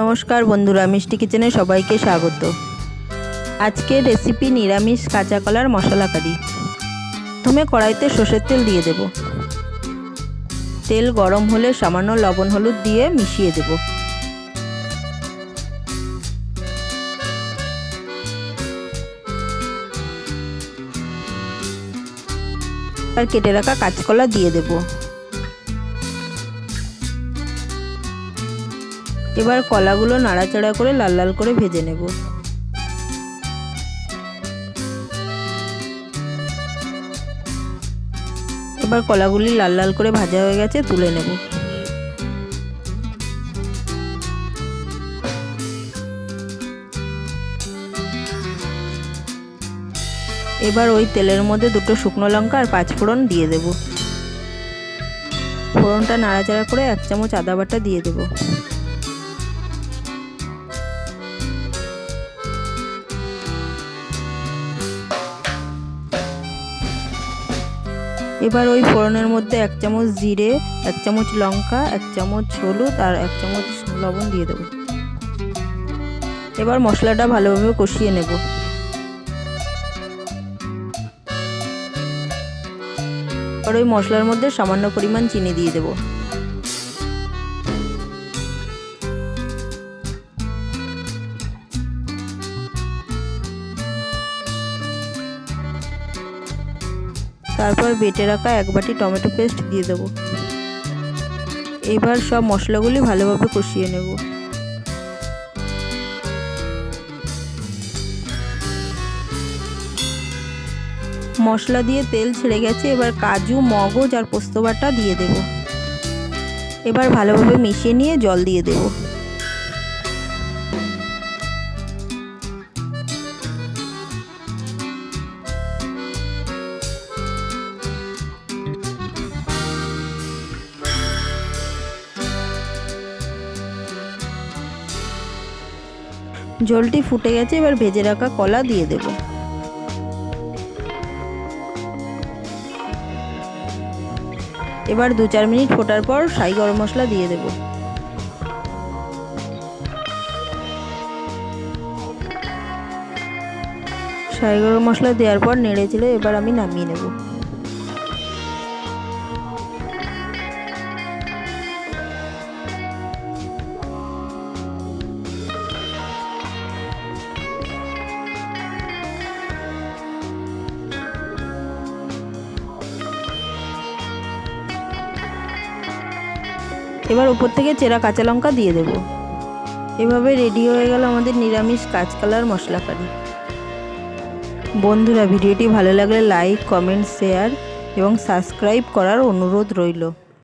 নমস্কার বন্ধুরা, মিষ্টি কিচেনে সবাইকে স্বাগত। আজকের রেসিপি নিরামিষ কাঁচা কলার মশলা কারি। প্রথমে কড়াইতে সর্ষের তেল দিয়ে দেব। তেল গরম হলে সামান্য লবণ হলুদ দিয়ে মিশিয়ে দেব। আর কেটে রাখা কাঁচকলা দিয়ে দেবো। এবার কলাগুলো নাড়াচাড়া করে লাল লাল করে ভেজে নেব। এবার কলাগুলি লাল লাল করে ভাজা হয়ে গেছে, তুলে নেব। এবার ওই তেলের মধ্যে দুটো শুকনো লঙ্কা আর পাঁচ ফোড়ন দিয়ে দেব। ফোড়নটা নাড়াচাড়া করে এক চামচ আদা বাটা দিয়ে দেবো। এবার ওই ফোড়নের মধ্যে এক চামচ জিরে, এক চামচ লঙ্কা, এক চামচ হলুদ আর এক চামচ লবণ দিয়ে দেবো। এবার মশলাটা ভালোভাবে কষিয়ে নেব। আর ওই মশলার মধ্যে সামান্য পরিমাণ চিনি দিয়ে দেবো। তারপর বেটে রাখা এক বাটি টমেটো পেস্ট দিয়ে দেবো। এবার সব মশলাগুলি ভালোভাবে কষিয়ে নেব। মশলা দিয়ে তেল ছেড়ে গেছে, এবার কাজু, মগজ আর পোস্ত বাটা দিয়ে দেব। এবার ভালোভাবে মিশিয়ে নিয়ে জল দিয়ে দেবো। জলটি ফুটে গেছে, এবার ভেজে রাখা কলা দিয়ে দেব। এবার দু চার মিনিট ফোটার পর সাই গরম মশলা দিয়ে দেব। সাই গরম মশলা দেওয়ার পর নেড়ে চেড়ে এবার আমি নামিয়ে নেব। এবার উপর থেকে চেরা কাঁচা লঙ্কা দিয়ে দেব। এভাবে রেডি হয়ে গেল আমাদের নিরামিষ কাঁচকালার মশলা কারি। বন্ধুরা, ভিডিওটি ভালো লাগলে লাইক কমেন্ট শেয়ার এবং সাবস্ক্রাইব করার অনুরোধ রইল।